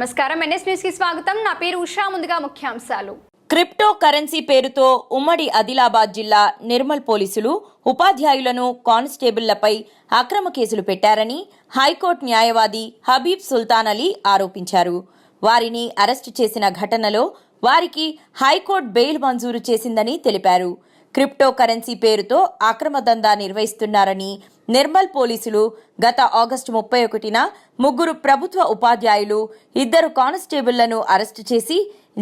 నమస్కారం. ఎన్ఎస్ న్యూస్కి స్వాగతం. నా పేరు ఉషా. ముందుగా ముఖ్యాంశాలు. క్రిప్టో కరెన్సీ పేరుతో ఉమ్మడి ఆదిలాబాద్ జిల్లా నిర్మల్ పోలీసులు ఉపాధ్యాయులను కానిస్టేబుళ్ళపై అక్రమ కేసులు పెట్టారని హైకోర్టు న్యాయవాది హబీబ్ సుల్తాన్ అలీ ఆరోపించారు. వారిని అరెస్టు చేసిన ఘటనలో వారికి హైకోర్టు బెయిల్ మంజూరు చేసిందని తెలిపారు. క్రిప్టో కరెన్సీ పేరుతో అక్రమ దందా నిర్వహిస్తున్నారని నిర్మల్ పోలీసులు గత ఆగస్టు ముప్పై ఒకటిన ముగ్గురు ప్రభుత్వ ఉపాధ్యాయులు ఇద్దరు కానిస్టేబుళ్ళను అరెస్టు చేసి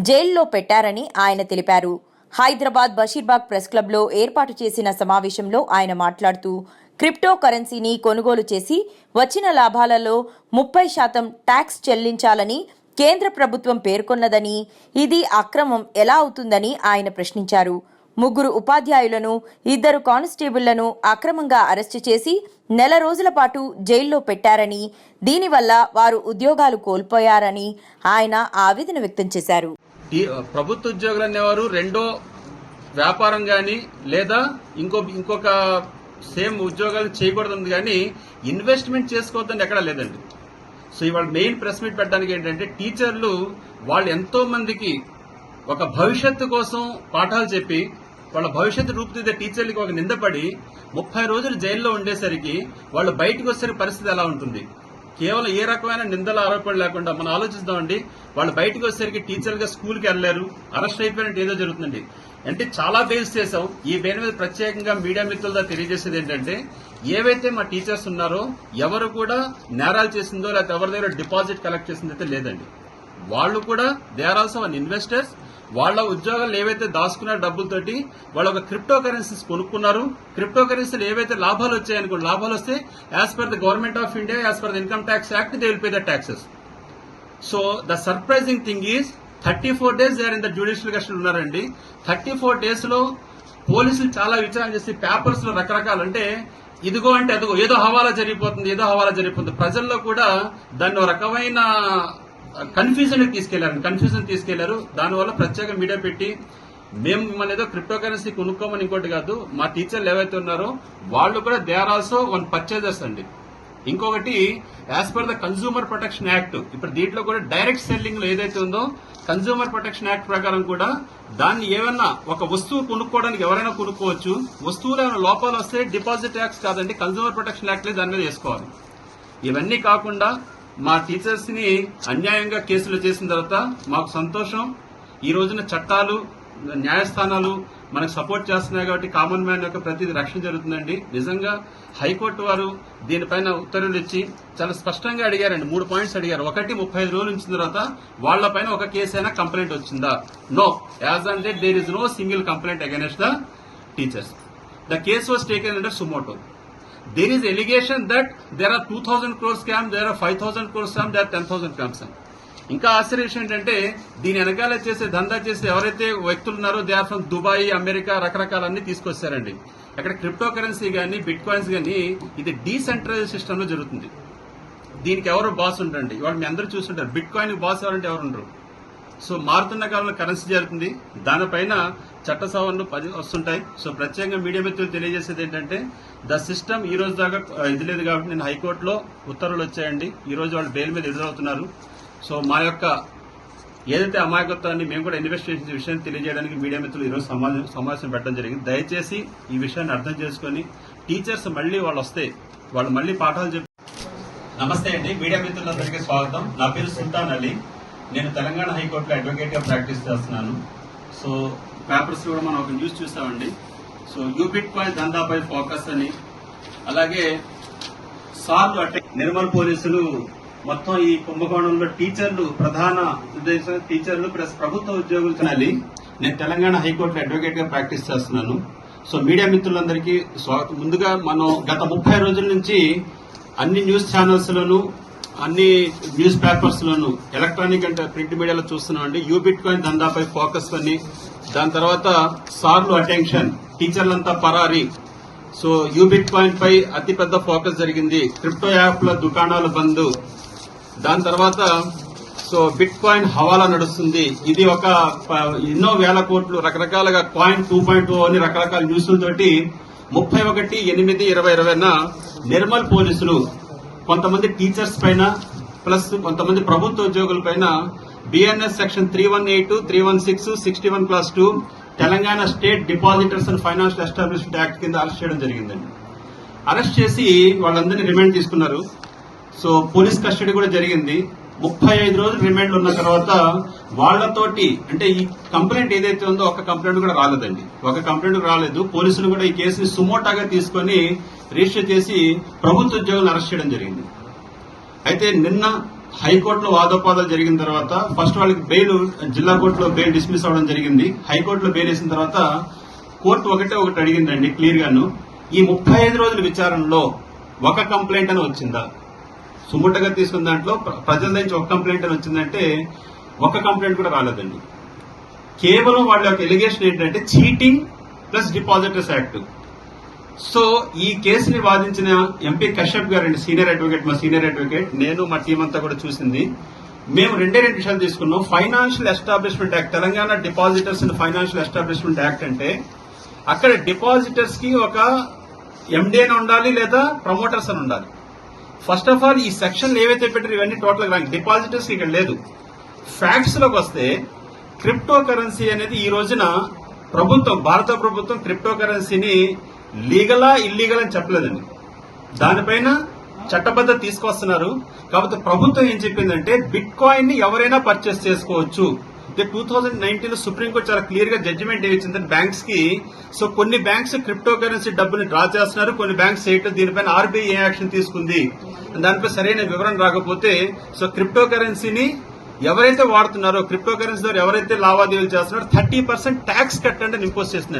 జైల్లో పెట్టారని ఆయన తెలిపారు. హైదరాబాద్ బషీర్బాగ్ ప్రెస్ క్లబ్లో ఏర్పాటు చేసిన సమావేశంలో ఆయన మాట్లాడుతూ క్రిప్టో కరెన్సీని కొనుగోలు చేసి వచ్చిన లాభాలలో ముప్పై శాతం ట్యాక్స్ చెల్లించాలని కేంద్ర ప్రభుత్వం పేర్కొన్నదని ఇది అక్రమం ఎలా అవుతుందని ఆయన ప్రశ్నించారు. ముగ్గురు ఉపాధ్యాయులను ఇద్దరు కానిస్టేబుళ్ళను అక్రమంగా అరెస్టు చేసి నెల రోజుల పాటు జైల్లో పెట్టారని దీనివల్ల వారు ఉద్యోగాలు కోల్పోయారని ఆయన ఆవేదన వ్యక్తం చేశారు. ఈ ప్రభుత్వ ఉద్యోగులు అనేవారు రెండో వ్యాపారం కానీ లేదా ఇంకో ఇంకొక సేమ్ ఉద్యోగాలు చేయకూడదు కానీ ఇన్వెస్ట్మెంట్ చేసుకోవద్దని ఎక్కడా లేదండి. సో ఇవాళ మెయిన్ ప్రెస్ మీట్ పెట్టడానికి ఏంటంటే టీచర్లు వాళ్ళు ఎంతో మందికి ఒక భవిష్యత్తు కోసం పాఠాలు చెప్పి వాళ్ళ భవిష్యత్తు రూపుదిద్దే టీచర్లకి ఒక నిందపడి ముప్పై రోజులు జైల్లో ఉండేసరికి వాళ్ళు బయటకు వచ్చేసరికి పరిస్థితి ఎలా ఉంటుంది? కేవలం ఏ రకమైన నిందల ఆరోపణలు లేకుండా మనం ఆలోచిస్తామండి. వాళ్ళు బయటకు వచ్చేసరికి టీచర్గా స్కూల్కి వెళ్ళారు అరెస్ట్ అయిపోయినట్టు ఏదో జరుగుతుందండి. అంటే చాలా బేస్ చేసాం ఈ బెయిల్ మీద ప్రత్యేకంగా మీడియా మిత్రులతో తెలియజేసేది ఏంటంటే ఏవైతే మా టీచర్స్ ఉన్నారో ఎవరు కూడా నేరాలు చేసిందో లేకపోతే ఎవరి దగ్గర డిపాజిట్ కలెక్ట్ చేసిందో అయితే లేదండి. వాళ్ళు కూడా they are also one investors. వాళ్ళ ఉద్యోగాలు ఏవైతే దాచుకున్న డబ్బులతోటి వాళ్ళు ఒక క్రిప్టో కరెన్సీస్ కొనుక్కున్నారు. క్రిప్టో కరెన్సీలు ఏవైతే లాభాలు వచ్చాయనుకో లాభాలు వస్తే as per the government of India as per the income tax act they will pay the taxes so the surprising thing is thirty four days they are in the judicial custody ఉన్నారండి. Thirty four డేస్లో పోలీసులు చాలా విచారణ చేసి పేపర్స్లో రకరకాలు అంటే ఇదిగో అంటే అదిగో ఏదో హవాలా జరిగిపోతుంది ఏదో హవాలా జరిగిపోతుంది. ప్రజల్లో కూడా దాన్ని రకమైన కన్ఫ్యూజన్ తీసుకెళ్ళారు. కన్ఫ్యూజన్ తీసుకెళ్ళారు. దానివల్ల ప్రత్యేక మీడియా పెట్టి మేము మిమ్మల్ని ఏదో క్రిప్టో కరెన్సీ కొనుక్కోమని ఇంకోటి కాదు మా టీచర్లు ఏవైతే ఉన్నారో వాళ్ళు కూడా they are also one purchasers అండి. ఇంకొకటి as per the consumer protection act ఇప్పుడు దీంట్లో కూడా డైరెక్ట్ సెల్లింగ్లో ఏదైతే ఉందో కన్సూమర్ ప్రొటెక్షన్ యాక్ట్ ప్రకారం కూడా దాన్ని ఏమన్నా ఒక వస్తువు కొనుక్కోవడానికి ఎవరైనా కొనుక్కోవచ్చు. వస్తువులు ఏమైనా లోపాలు వస్తే డిపాజిట్ ట్యాక్స్ కాదండి కన్సూమర్ ప్రొటెక్షన్ యాక్ట్ దాని మీద వేసుకోవాలి. ఇవన్నీ కాకుండా మా టీచర్స్ని అన్యాయంగా కేసులు చేసిన తర్వాత మాకు సంతోషం. ఈ రోజున చట్టాలు న్యాయస్థానాలు మనకు సపోర్ట్ చేస్తున్నాయి కాబట్టి కామన్ మ్యాన్ యొక్క ప్రతిదీ రక్షణ జరుగుతుందండి. నిజంగా హైకోర్టు వారు దీనిపైన ఉత్తర్వులు ఇచ్చి చాలా స్పష్టంగా అడిగారండి. మూడు పాయింట్స్ అడిగారు. ఒకటి ముప్పై ఐదు రోజులు ఇచ్చిన తర్వాత వాళ్ళపైన ఒక కేసు అయినా కంప్లైంట్ వచ్చిందా? నో. యాజ్ అంటే there is no single complaint against the teachers. The case was taken under suo motu. There is allegation that there are 2000 crore scam, there are 5000 crore scam, there are 10,000 crore scam. ఇంకా ఆశ్చర్య విషయం ఏంటంటే దీని వెనకాల చేసే దందా చేసే ఎవరైతే వ్యక్తులు ఉన్నారో they are from Dubai America రకరకాలన్నీ తీసుకొచ్చారండి. అక్కడ క్రిప్టో కరెన్సీ కానీ బిట్ కాయిన్స్ కానీ ఇది డీసెంట్రలైజ్ సిస్టంలో జరుగుతుంది. దీనికి ఎవరు బాస్ ఉండండి. ఇవాళ మీ అందరూ చూస్తుంటారు. బిట్ కాయిన్ బాస్ ఎవరంటే ఎవరు ఉండరు. సో మారుతున్న కాలంలో కరెన్సీ జరుగుతుంది. దానిపైన చట్ట సవరణలు పది వస్తుంటాయి. సో ప్రత్యేకంగా మీడియా మిత్రులు తెలియజేసేది ఏంటంటే ద సిస్టమ్ ఈ రోజు దాకా ఇది లేదు కాబట్టి నేను హైకోర్టులో ఉత్తర్వులు వచ్చాయండి. ఈ రోజు వాళ్ళు బెయిల్ మీద ఎదురవుతున్నారు. సో మా యొక్క ఏదైతే అమాయకత్వాన్ని మేము కూడా ఇన్వెస్టిగేషన్ విషయాన్ని తెలియజేయడానికి మీడియా మిత్రులు ఈరోజు సమావేశం సమావేశం పెట్టడం జరిగింది. దయచేసి ఈ విషయాన్ని అర్థం చేసుకొని టీచర్స్ మళ్ళీ వాళ్ళు వస్తే వాళ్ళు మళ్ళీ పాఠాలు చెప్పి నమస్తే అండి. మీడియా మిత్రులందరికీ స్వాగతం. నా పేరు సుల్తాన్ అలీ. నేను తెలంగాణ హైకోర్టులో అడ్వకేట్గా ప్రాక్టీస్ చేస్తున్నాను. సో పేపర్స్ కూడా మనం ఒక న్యూస్ చూసామండి. సో యూబిట్ కాయిన్ దందాపై ఫోకస్ అని. అలాగే సార్లు అంటే నిర్మల్ పోలీసులు మొత్తం ఈ కుంభకోణంలో టీచర్లు ప్రధాన ఉద్దేశం టీచర్లు ప్లస్ ప్రభుత్వ ఉద్యోగులు తినాలి నేను తెలంగాణ హైకోర్టులో అడ్వకేట్గా ప్రాక్టీస్ చేస్తున్నాను. సో మీడియా మిత్రులందరికీ స్వాగతం. ముందుగా మనం గత ముప్పై రోజుల నుంచి అన్ని న్యూస్ ఛానల్స్ లోను అన్ని న్యూస్ పేపర్స్ లోను ఎలక్ట్రానిక్ అంటే ప్రింట్ మీడియాలో చూస్తున్నామండి. యూబిట్ కాయిన్ దందాపై ఫోకస్ అని. దాని తర్వాత సార్లు అటెన్షన్. టీచర్లంతా పరారి. సో యూబిట్ పాయింట్ పై అతిపెద్ద ఫోకస్ జరిగింది. క్రిప్టో యాప్ల దుకాణాలు బంద్. దాని తర్వాత సో బిట్ కాయిన్ హవాలా నడుస్తుంది. ఇది ఒక ఎన్నో వేల కోట్లు రకరకాలుగా కాయిన్ టూ పాయింట్ టూ అని రకరకాల న్యూస్లతోటి ముప్పై ఒకటి ఎనిమిది ఇరవై ఇరవైన నిర్మల్ పోలీసులు కొంతమంది టీచర్స్ పైన ప్లస్ కొంతమంది ప్రభుత్వ ఉద్యోగుల పైన BNS section three one eight three one six sixty one plus two Telangana state depositors and financial establishment act కింద అరెస్ట్ చేయడం జరిగిందండి. అరెస్ట్ చేసి వాళ్ళందరినీ రిమాండ్ తీసుకున్నారు. సో పోలీస్ కస్టడీ కూడా జరిగింది. ముప్పై ఐదు రోజులు రిమాండ్ ఉన్న తర్వాత వాళ్ళతోటి అంటే ఈ కంప్లైంట్ ఏదైతే ఉందో ఒక కంప్లైంట్ కూడా రాలేదండి. ఒక కంప్లైంట్ రాలేదు. పోలీసులు కూడా ఈ కేసుని సుమోటాగా తీసుకొని రిజిస్టర్ చేసి ప్రభుత్వ ఉద్యోగులను అరెస్ట్ చేయడం జరిగింది. అయితే నిన్న హైకోర్టులో వాదోపాదాలు జరిగిన తర్వాత ఫస్ట్ వాళ్ళకి బెయిల్ జిల్లా కోర్టులో బెయిల్ డిస్మిస్ అవడం జరిగింది. హైకోర్టులో బెయిల్ వేసిన తర్వాత కోర్టు ఒకటే ఒకటి అడిగిందండి క్లియర్ గాను ఈ ముప్పై ఐదు రోజుల విచారణలో ఒక కంప్లైంట్ అని వచ్చిందా? సుముట్టగా తీసుకున్న దాంట్లో ప్ర- ప్రజల నుంచి ఒక కంప్లైంట్ అని వచ్చిందంటే ఒక కంప్లైంట్ కూడా రాలేదండి. కేవలం వాళ్ళ యొక్క ఎలిగేషన్ ఏంటంటే cheating plus depositors act. So ఈ కేసుని వాదించిన ఎంపీ కశ్యప్ గారండి సీనియర్ అడ్వకేట్ మా సీనియర్ అడ్వకేట్ నేను మా టీం అంతా కూడా చూసింది. మేము రెండే రెండు విషయాలు తీసుకున్నాం. Financial establishment act Telangana depositors and financial establishment act అంటే అక్కడ డిపాజిటర్స్కి ఒక ఎండి అని ఉండాలి లేదా ప్రమోటర్స్ అని ఉండాలి. ఫస్ట్ ఆఫ్ ఆల్ ఈ సెక్షన్ ఏవైతే పెట్టారు ఇవన్నీ టోటల్గా డిపాజిటర్స్ ఇక్కడ లేదు. ఫ్యాక్ట్స్లోకి వస్తే క్రిప్టో కరెన్సీ అనేది ఈ రోజున ప్రభుత్వం భారత ప్రభుత్వం క్రిప్టో కరెన్సీని లీగలా ఇల్లీగల్ అని చెప్పలేదండి. దానిపైన చట్టబద్ధ తీసుకొస్తున్నారు. కాబట్టి ప్రభుత్వం ఏం చెప్పిందంటే బిట్ కాయిన్ని ఎవరైనా పర్చేస్ చేసుకోవచ్చు. టూ థౌజండ్ నైన్టీన్లో సుప్రీంకోర్టు చాలా క్లియర్గా జడ్జిమెంట్ ఇచ్చింది బ్యాంక్స్కి సో కొన్ని బ్యాంక్స్ క్రిప్టో కరెన్సీ డబ్బుని డ్రా చేస్తున్నారు. కొన్ని బ్యాంక్స్ చేయటం దీనిపైన ఆర్బీఐ ఏ యాక్షన్ తీసుకుంది. దానిపై సరైన వివరణ రాకపోతే సో క్రిప్టో కరెన్సీని ఎవరైతే వాడుతున్నారో క్రిప్టో కరెన్సీ ద్వారా ఎవరైతే లావాదేవీలు చేస్తున్నారో థర్టీ పర్సెంట్ ట్యాక్స్ కట్టండి ఇంపోజ్ చేస్తున్నారు